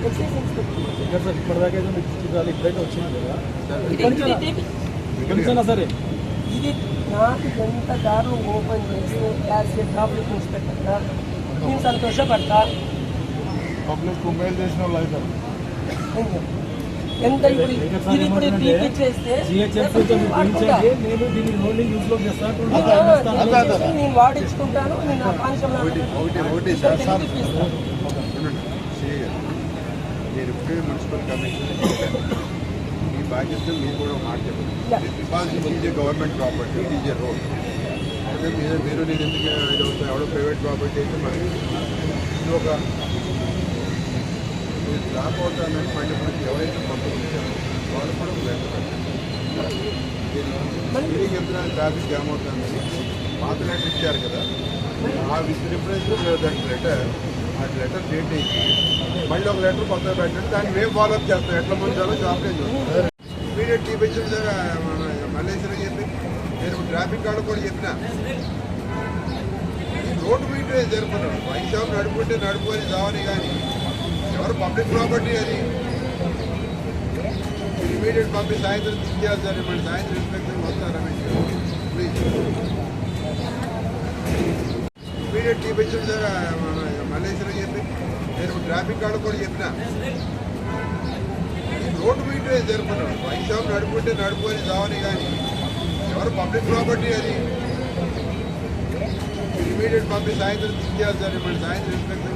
Excise inspector ఇక్కడ sir ఇప్పటిదాకా అయితే మీకు చిత్రాలు ఇప్పుడైతే వచ్చింది కదా ఇది ఇది ఇది- కొంచెం సరే ఇది నాకు ఎంత దారులు ఓపెన్ చేసి యాజ్ ఏ ట్రాఫిక్ ఇన్స్పెక్టర్గా నేను సంతోషపడతా పబ్లిక్ మొబైల్ చేసిన వాళ్ళు అవుతారు. ఎంత ఇప్పుడు ఇది ఇప్పుడు నేను దీన్ని హోల్డింగ్ యూజ్లో చేస్తాను నేను వాడించుకుంటాను నేను గారు. నేను ఇప్పుడే మున్సిపల్ చెప్పాను మీ బాధ్యత మీరు కూడా మాట చెప్పండి. Government property it is a road. అయితే మీరు నేను ఎందుకు ఎవడో ప్రైవేట్ ప్రాపర్టీ అయితే మరి ఇది ఒక డ్రాప్ అవుట్ మళ్ళీ మనకి ఎవరైతే పంపించారో వాళ్ళు కూడా లెక్క పెట్టాలి ట్రాఫిక్ జామ్ అవుతుందని పాత లెటర్ ఇచ్చారు కదా ఆ విత్ రిఫరెన్స్ దట్ లెటర్ ఆ లెటర్ డేట్ అయ్యి మళ్ళీ ఒక లెటర్ కొత్త పెట్టండి దాన్ని మేము ఫాలోఅప్ చేస్తాం ఎట్లా పొందాలో ముంచాలో చాపలేదు ఇమీడియట్ చూపించండి సార్ మన మల్లేశ్వరం చెప్పి నేను ట్రాఫిక్ వాళ్ళు కూడా చెప్పిన రోడ్డు మీటే జరుపుతున్నాడు. వైన్ షాప్ నడుపుకుంటే నడుపుకొని రావని కానీ ఎవరు పబ్లిక్ ప్రాపర్టీ అది ఇమీడియట్ పంపి సాయంత్రం తీసేయాలి సార్ మళ్ళీ సాయంత్రం ఇన్స్పెక్టర్ వస్తారు రమేష్ గారు ప్లీజ్ ఇమీడియట్ చూపించండి సార్ మన మల్లేశ్వరం చెప్పి నేను ట్రాఫిక్ వాళ్ళు కూడా చెప్పిన రోడ్డు మీటే జరుపుతున్నాడు వైన్ షాప్ నడుపుకుంటే నడుపుకొని చావని కానీ ఎవరు పబ్లిక్ ప్రాపర్టీ అది ఇమీడియట్ పంపి సాయంత్రం తీసేయాలి సార్ మళ్ళీ సాయంత్రం ఇన్స్పెక్టర్